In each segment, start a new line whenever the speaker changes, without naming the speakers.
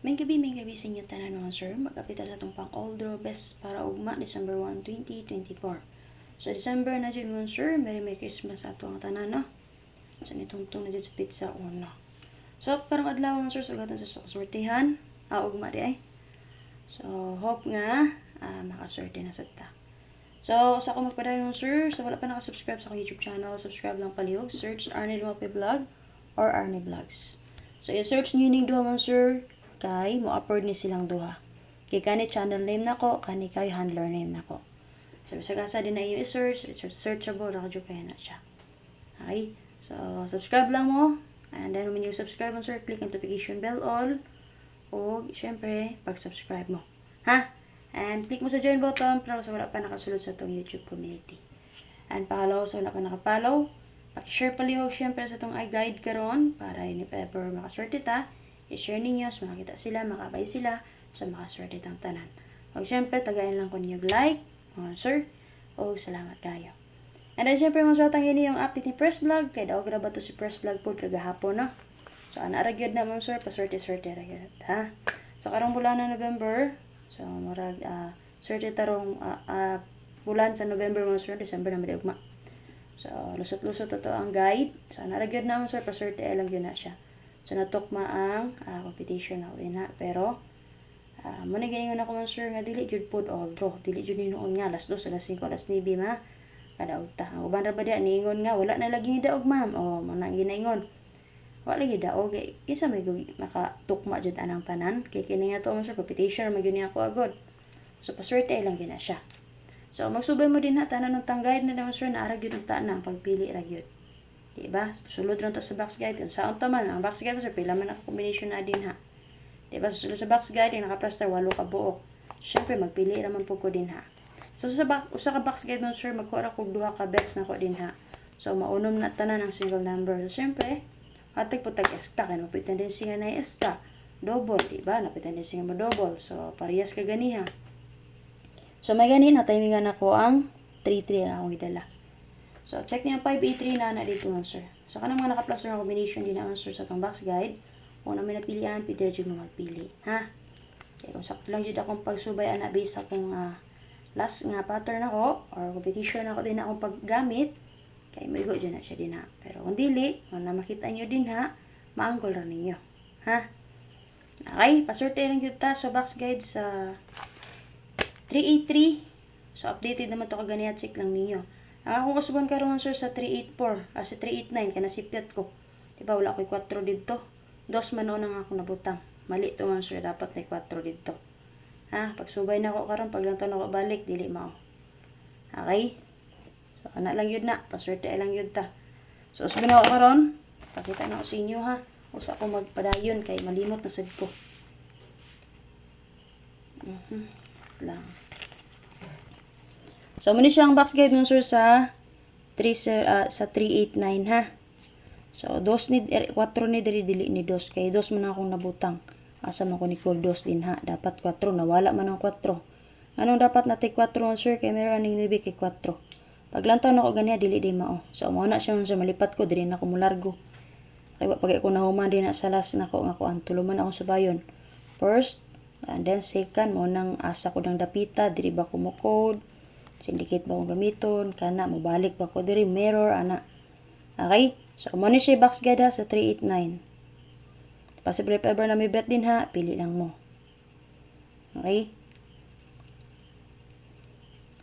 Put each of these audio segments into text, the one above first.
May gabi, may gabi sa inyo tanan mga sir. Magkapita sa itong pang Oldo Best para ugma, December 1, 2024. So, December na dyan mga sir. Merry Merry Christmas ato ang tanan, no? So, nitungtong na dyan sa pizza uno. So, parang adlaw mga sir, sugatan sa sukaswertihan. Ah, ugma di ay. So, hope nga, ah, makaswerte na sa ta. So, sa ako magpadayon mga sir, sa wala pa nakasubscribe sa akong YouTube channel, subscribe lang palihog. Search Arnie Dumape Vlog or Arnie Vlogs. So, i-search nyo ning duha mga sir, kay mo-upload ni silang duha. Kay kani channel name nako, kani kay handler name nako. So, sa gasa din na iyo i-search, searchable, radyo kaya na siya. Okay? So, subscribe lang mo. And then, when you subscribe mo, sir, click notification bell all. O, syempre, pag-subscribe mo. Ha? And click mo sa join button para sa wala pa nakasulod sa itong YouTube community. And follow sa wala pa nakapollow. Paki-share palihog syempre sa itong i-guide karon para hindi pa ever makaswerte ta. I-share ninyo, so makakita sila, makabay sila, so makaswerte tang tanan. O syempre, tagayin lang ko ninyo like, mga sir, o salamat kayo. And then syempre, mga sotang yun yung update ni Press Vlog, kay daw graba to si Press Vlog po kagahapon, no? So, ana ragyod na mga sir, paswerte-swerte ragyod, ha? So, karong bulan na November, so, marag, ah, swerte tarong, ah, ah, bulan sa November mga sir, December na ugma. So, lusot-lusot ito ang guide. So, naragyod na mo sir, paswerte ay lang yun na siya. So, natukma ang ah, competition na uwi na. Pero, uh, muna ganyan ako man sir, nga dili jud pod draw. Dili jud ni noon nga, alas 2, alas 5, alas 9, ma. Kada ugta. Ang uban ra ba diya, niingon nga, wala na lagi ni daog ma'am. O, mga ginaingon. Wala lagi daog. Eh, isa may gawin, nakatukma jud anang tanan. Kaya kini nga to man sir, competition, may yun ako agad. So, paswerte lang yun na siya. So, magsubay mo din ha, tanan ng tanggayad na naman sir, naarag yun ang tanan, pagpili ra yun. Diba? Sulod lang to sa box guide. Kung saan ta man, ang box guide sir, pila man ang combination na din ha. Diba? Sulod sa box guide, yung naka-plaster, walo ka buok. Siyempre, magpili naman po ko din ha. So, sa box, usa ka box guide mo sir, magkuha ko duha ka best na ko din ha. So, maunom na tanan ang single number. So, siyempre, atik po tag SK, kaya mapitan din siya na SK. Double, diba? Napitan din siya mo double. So, parehas ka ganiha. So, may ganin na timingan ako ang 3-3 ang akong idala. So, check niyo ang 583 na na dito sir. So, kanang mga naka-plus na combination din naman, sir, sa itong box guide. Kung na may napilian, pwede rin mo magpili. Ha? Kaya kung sakto lang dito akong pagsubay, ana, based sa akong ah, last nga pattern ako, or competition ako din akong paggamit, kaya may go dyan na siya din ha. Pero kung dili, kung na makita nyo din ha, maanggol rin ninyo. Ha? Okay, pasorte lang dito ta sa box guide sa 383. So, updated naman to kagani at check lang ninyo. Akong kasuban karon sir sa 384, ah, sa 389, kana sipyat ko. Diba, wala ko'y 4 dito. Dos man noon ang ako nabutang. Mali to man sir, dapat may 4 dito. Ha, pagsubay na ako karon pag lang to na ako balik, dili mao. Okay? So, ana lang yun na. Paswerte ay lang yun ta. So, usbon na ako karon. Pakita na ako sa inyo ha. Usa ko magpadayon kay malimot na sad ko. Mhm. Lang. So, muna siya ang box guide nun sir sa 3 sir, ah, sa 389 ha. So, dos ni 4 ni diri dili ni dos kay dos man akong nabutang. Asa man ko ni kuwag dos din ha. Dapat 4 nawala man ang 4. Anong dapat natin 4 nun sir kay meron ning libi kay 4. Paglantaw na ko ganiya dili di mao. So, mo na siya sa malipat ko diri na ko mulargo. Kay wa pag ako nahuman din na sa last na ko nga ko ang tuluman akong subayon. First, and then second mo nang asa ko ng dapita diri ba ko mo code syndicate ba akong gamiton? Kana mobalik ba ko diri? Mirror ana. Okay? So mo ni siya box ha sa 389 possible if ever na may bet din ha pili lang mo. Okay?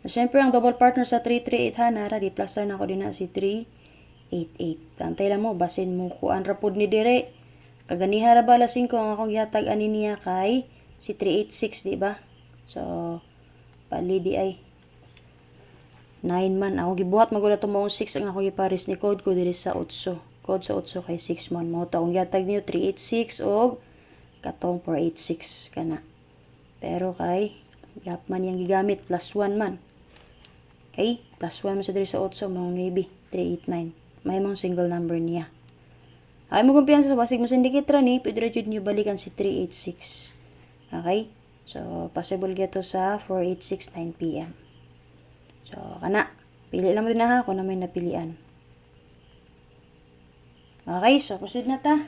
So syempre ang double partner sa 338 ha nara di plaster na ko din ha si 388 tantay lang mo basin mo kuan rapod ni dire. Kaganiha ra ba lasing ko ang akong yatag ani niya kay si 386 di ba? So pali di ay 9 man. Ako gibuhat magud ato mo 6 ang ako gipares ni code ko diri sa 8 code sa 8 kay 6 man. Mo taong yatag niyo 386 og katong 486 kana. Pero kay gap man yang gigamit. Plus 1 man. Okay plus 1 man sa diri sa 8 mo maybe 389 may mong single number niya. Ay mo kumpiyansa sa basig mo syndicate ra ni pwede ra jud niyo balikan si 386 okay? So possible geto sa 486 9 p.m. So, kana. Pili lang mo din ha kung na may napilian. Okay, so proceed na ta.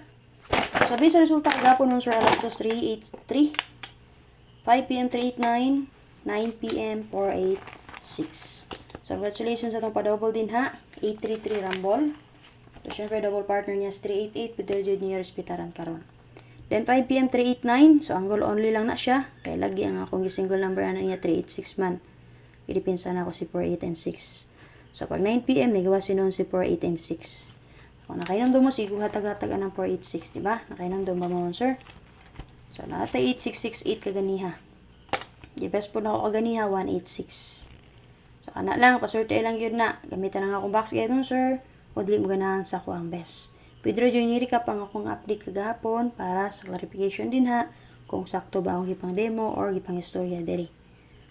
Sabi sa resulta kagapon nun sir alas 2, 3, 8, 3, 5 p.m. 389, 9 p.m. 486. So congratulations sa itong pa-double din ha. 833 Rumble. So syempre double partner niya is 388 with the niya respetaran karon. Then 5 p.m. 389. So angle only lang na siya. Kaya lagi ang akong single number na niya 386 man. Pilipinsa na ako si 48 and 6. So pag 9 p.m. nagawa si noon si 48 and 6. Kung nakainamdo mo, sigo hatag-hatag ng 486, di ba? Nakainamdo ba mo, sir? So, lahat ay 8668 kaganiha. Di best po na ako kaganiha, 186. So, kana lang, paswerte lang yun na. Gamitan lang akong box nun, sir. O dili mo ganahan sa ako ang best. Pedro Junior ka pang akong update kagahapon para sa clarification din ha kung sakto ba akong gipang demo or gipang istorya diri.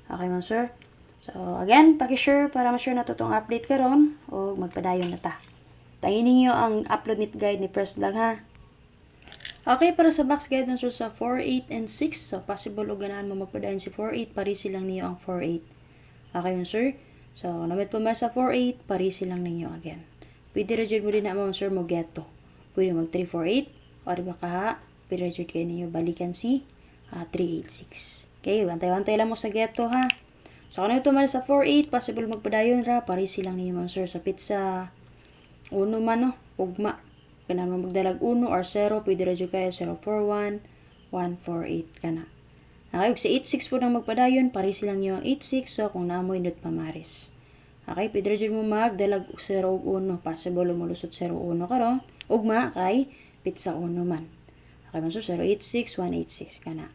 Okay man sir? So again, paki-share para ma-share na to tong update karon o magpadayon na ta. Tangin ninyo ang upload nit guide ni Press Vlog ha. Okay, para sa box guide sir sa 4, 8, and 6. So, possible o ganahan mo magpadayon si 4, 8, pari silang niyo ang 4, 8. Okay yun, sir? So, namit pa man sa 4, 8, pari silang ninyo again. Pwede rin mo din na mo, sir, mo geto. Pwede mag 3, 4, 8. O, diba ka ha? Pwede rin kayo ninyo balikan si ah, 3, 8, 6. Okay, bantay-bantay lang mo sa geto ha. So, kung ito man sa 4, 8, possible magpadayon ra, pari silang ninyo, sir, sa pizza uno man no, ugma. Kana mo magdalag uno or 0, pwede ra jud kayo 041, 148 kana. Okay, ug sa 86 po nang magpadayon, pare silang yung 86, so kung namoy not pamaris. Okay, pwede ra jud mo magdalag 0 ug 1, possible mo lusot 0 1 karon. Ugma kay pizza uno man. Okay, man so 086, 186 kana.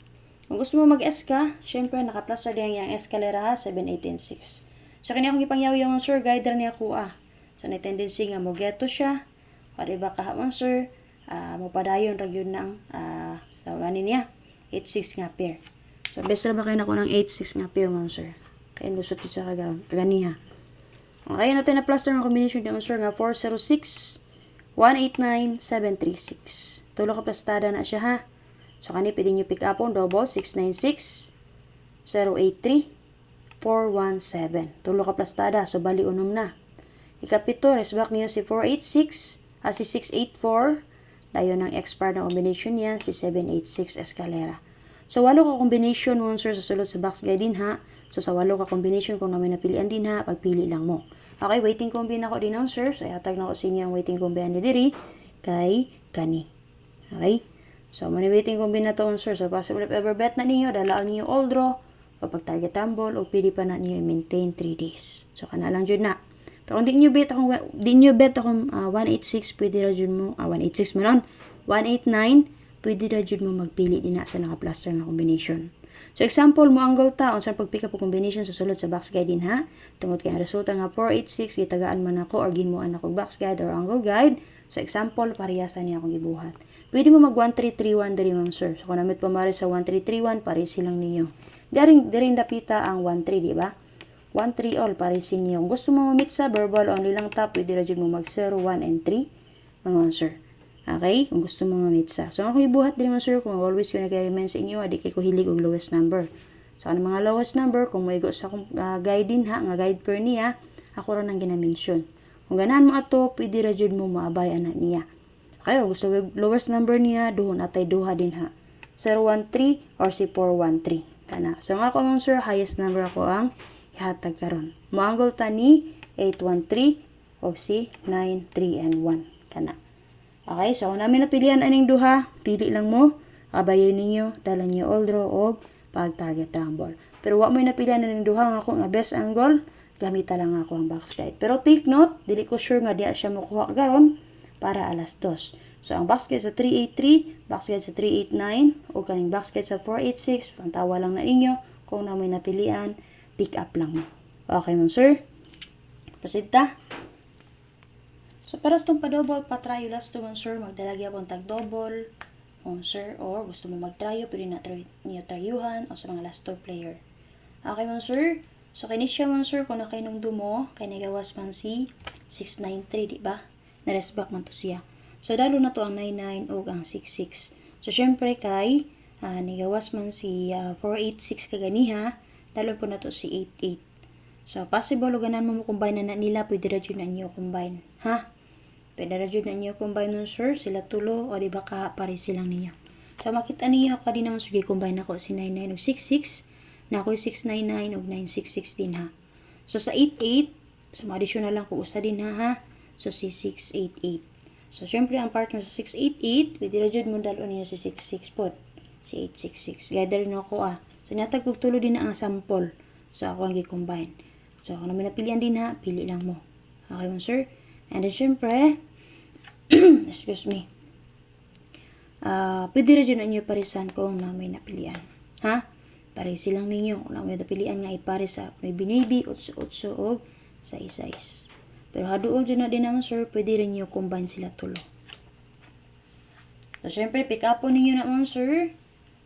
Kung gusto mo mag-S syempre naka-plus sa diyan yung escalera ha, 7886. So kanya akong ipangyaw yung sir guide ra niya ko ah. So, na tendency nga mo geto siya. O, diba kahapon, sir, ah mo padayon ra yun ng, ah tawagan niya, 86 nga pair. So, best ra ba kayo na ko ng 86 nga pair, ma'am, sir? Kaya lusot yun sa kaga, kaganiha. Okay, natin na plus ng combination niya, sir, nga 406, 189, 736. Tulo ka na siya, ha? So, kani, pwede nyo pick up on double, 696, 083, 417. Tulo ka plastada, so bali unom na. Ikapito, resback niyo si 486, ah, si 684, dayon ang expire na combination niya, si 786 escalera. So, walo ka combination mo, sir, sa sulod sa box guide din ha. So, sa walo ka combination, kung namin napilian din ha, pagpili lang mo. Okay, waiting combi na ko din nun, sir. So, ihatag na ko sa inyo ang waiting combi ni diri kay Kani. Okay? So, mani waiting combi na to, sir. So, possible if ever bet na ninyo, dalaan ninyo all draw, kapag target tumble, o pili pa na ninyo i-maintain 3 days. So, kana lang dyan na. Pero kung di nyo bet akong, di nyo bet akong ah, 186, pwede ra dyan mo, ah, 186 mo nun, 189, pwede ra dyan mo magpili din na sa naka-plaster na combination. So example mo angle ta unsa pag-pick up og combination sa sulod sa box guide din ha. Tungod kay ang resulta nga 486 gitagaan man ako or gimuan ako box guide or angle guide. So example parehas niya akong gibuhat. Pwede mo mag 1331 diri ma'am sir. So kung namit pa mare sa 1331 pare silang ninyo. Diring diring dapita ang 13 di ba? 1-3 all para sa inyo. Kung gusto mo mamit sa verbal only lang tap, pwede rin mo mag 0, 1, and 3. Mga sir. Okay? Kung gusto mo mamit sa. So, ako ibuhat din mga sir, kung always yung nag-recommend sa inyo, adi kay ko hilig og lowest number. So, ano mga lowest number, kung may sa akong uh, guide din ha, nga guide per niya, ako rin ang ginamention. Kung ganahan mo ato, pwede rin mo maabay anak niya. Kung gusto lowest number niya, doon atay duha din ha. 013 or si 413. Kana. So, nga ako mga sir, highest number ako ang ihatag karon. Moanggol ta ni 813 o si 93 and 1 kana. Okay, so kung namin napilian aning duha, pili lang mo, abayin ninyo, dala niyo all draw og pag target rumble. Pero wa mo napilian aning duha nga ako nga best angle, gamita lang ako ang box guide. Pero take note, dili ko sure nga diya siya makuha garon para alas 2. So ang guide sa 383, box guide sa 389, o kaning guide sa 486, pantawa lang na inyo kung na may napilian pick up lang mo. Okay mo, sir? Proceed ta. So, para sa itong pa-double, pa-try last to mo, sir, magdalagya po tag double oh, sir, or gusto mo mag-tryo, pwede na try, niyo tryuhan, o sa mga last two player. Okay mo, sir? So, kini siya mo, sir, kung nakainom dumo, kay nagawas man si 693, di ba? Na-rest back man to siya. So, dalo na to ang 99 o ang 66. So, syempre, kay, uh, nigawas man si uh, 486 kaganiha, Dalo po na to si 88. So, possible ganan mo mo combine na, na nila, pwede yun na niyo combine. Ha? Pwede jud na niyo combine nun sir, sila tulo o di ba ka pare silang niya. So makita niyo ka din naman sir combine ako si 99 ug 66 na ako 699 ug 966 din ha. So sa 88 so ma-additional lang ko usa din ha ha. So si 688. So syempre ang partner sa 688 pwede ra jud mo dalon niyo si 66 pot. Si 866. Gather na ako ah. So natag og tulo din na ang sample. So ako ang gi-combine. So kung namin napilian din ha, pili lang mo. Okay mo sir? And then syempre, excuse me, Ah, pwede rin yun inyo parisan kung na may napilian. Ha? Pare silang ninyo. Kung na may napilian nga ipare sa may binibi, utso-utso, o sa isais. Pero haduol dyan na din naman, sir, pwede rin nyo combine sila tulo. So, syempre, pick up po ninyo naman, sir.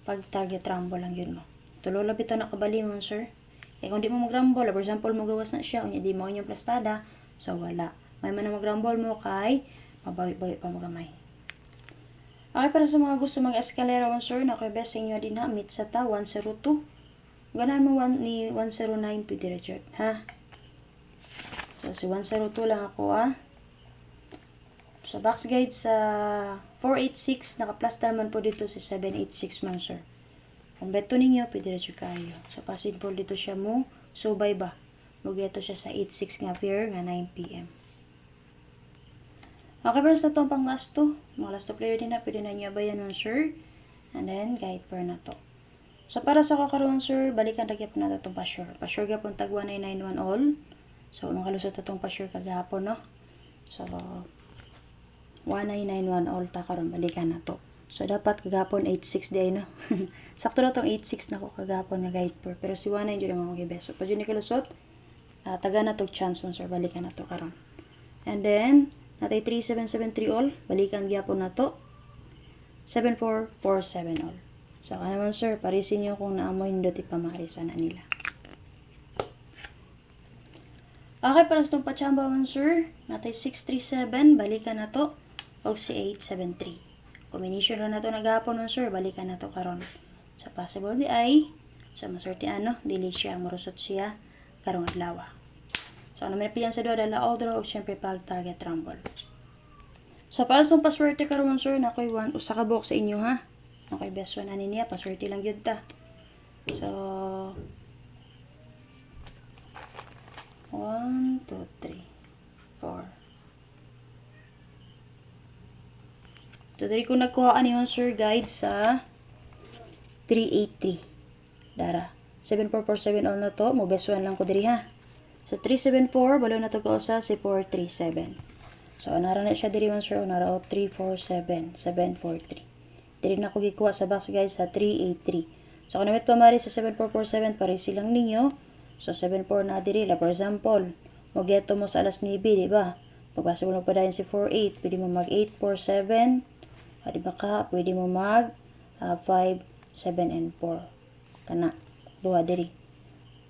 Pag target rumble lang yun mo. Tulo lang ito nakabali mo, sir. Eh, kung di mo mag-rumble, for example, magawas na siya, kung di mo inyong plastada, so wala. May man na mag-rumble mo kay, mabawi-bawi pa magamay. Okay, para sa mga gusto mag-escalera 1 sir, na kay best sa inyo din ha, meet sa ta, 102. Ganahan mo one, ni 109, pwede Richard, ha? So, si 102 lang ako, ha? Sa box guide sa 486, naka-plaster man po dito si 786 man, sir. Kung beto ninyo, pwede Richard kayo. So, possible dito siya mo, subay ba? Lugeto siya sa 86 nga fair, nga 9pm. Okay, pero sa itong pang last two, mga last two player din na, pwede na niyo bayan ng sir. And then, guide per na to. So, para sa kakaroon, sir, balikan po na itong pa-sure. Pa-sure ka po tag 1991 all. So, nung kalusot itong pa-sure kagahapon, no? So, 1991 all ta karon balikan na to. So, dapat kagahapon 86 day, no? Sakto na itong 86 na ko kagahapon na guide per. Pero si 19 yun ang mga beso. Pag yun kalusot, uh, taga na to chance mo, sir. Balikan na to karon. And then, natay 3773 all. Balikan gyapon na to. 7447 all. So, ka naman sir, parisin nyo kung naamoy nindot ipamarisan na nila. Okay, para sa itong pachamba man sir, natay 637, balikan na to. O si 873. Combination na to naghapon nun sir, balikan na to karon. Sa possible di ay, sa masorti ano, dili siya, marusot siya, karong adlaw. So, ano may sa doon, dala all draw, o syempre pag target rumble. So, para sa paswerte karon sir, na ko'y one, usa box sa inyo ha. Okay, best one ani niya, paswerte lang yun ta. So, 1, 2, 3, 4. So, dali ko nagkuha ani yung sir guide sa 383. Dara. 7447 all na to. Best one lang ko diri ha. So, 374, balo na to ko sa si 437. So, nara na siya diri sir. Nara o 347, 743. Diri na ko gikuha sa box guys sa 383. So, kung namit pa mari sa 7447, pare silang ninyo. So, 74 na diri. La, for example, mo geto mo sa alas 9, di ba? Pagpasa mo pa dahil si 48, pwede mo mag 847. Ah, di ba ka? Pwede mo mag ah, 5, 7, and 4. Kana. Duha diri.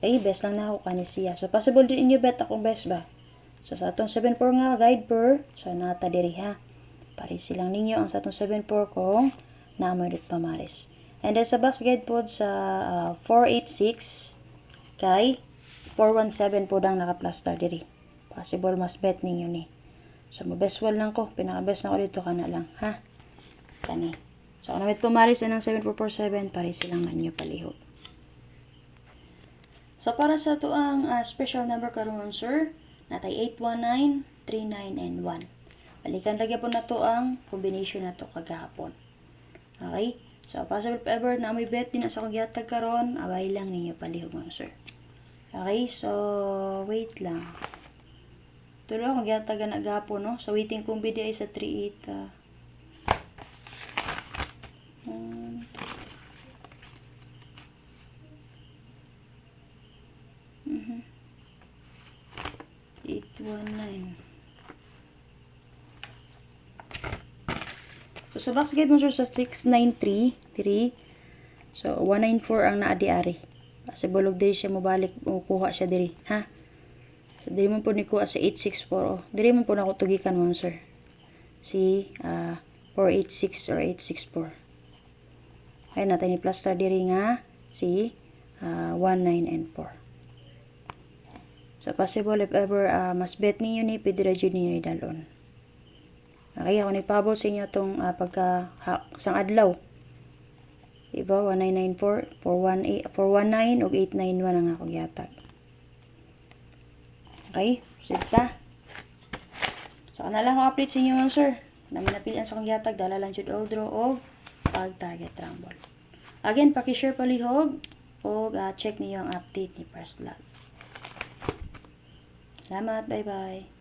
Eh, best lang na ako kani siya. So, possible din inyo bet ako best ba? So, sa atong 7-4 nga guide per, so, nata diri ha. Pare silang ninyo ang sa atong 7-4 kung naamoy rit pamaris. And then, sa bus guide po sa ah, 486 kay 417 po dang naka-plaster diri. Possible mas bet ninyo ni. So, mabest wall lang ko. Pinaka-best na ko dito kana lang, ha? Kani. So, kung namit pumaris na ng 7447, pare silang na inyo palihog. So, para sa to ang ah, special number karon sir, natay 819, 39, and 1. Balikan lagi po na to ang combination na to kagahapon. Okay? So, possible ever na may bet din sa kagyatag karon, abay lang ninyo palihog mga sir. Okay? So, wait lang. Tulo ako gyatag na gahapon, no? So, waiting kong video ay sa 38. Uh, one, Mhm. 819. So, sa box guide mo sir sa 693, 3. So, 194 ang naadi-ari. Kasi bulog diri siya mabalik, kuha siya diri, ha? So, diri mo po ni kuha sa 864, oh. Diri mo po na ako tugikan mo, sir. Si, ah, 486 or 864. Ayun natin ni plaster diri nga, si, ah, 19 and 4. So, possible if ever uh, mas bet ninyo ni, pwede ra dyan ninyo idalon. Okay, ako nipabot sa inyo itong ah, pagka ha, sang adlaw. Diba? 1994, 418, 419, o 891 ang akong yatag. Okay? Sige ta. So, ano lang ako update sa inyo mga sir. Namin napilian sa akong yatag, dala lang jud all draw of pag target rumble. Again, paki-share palihog o ah, check niyo ang update ni First Love. Salamat, bye-bye.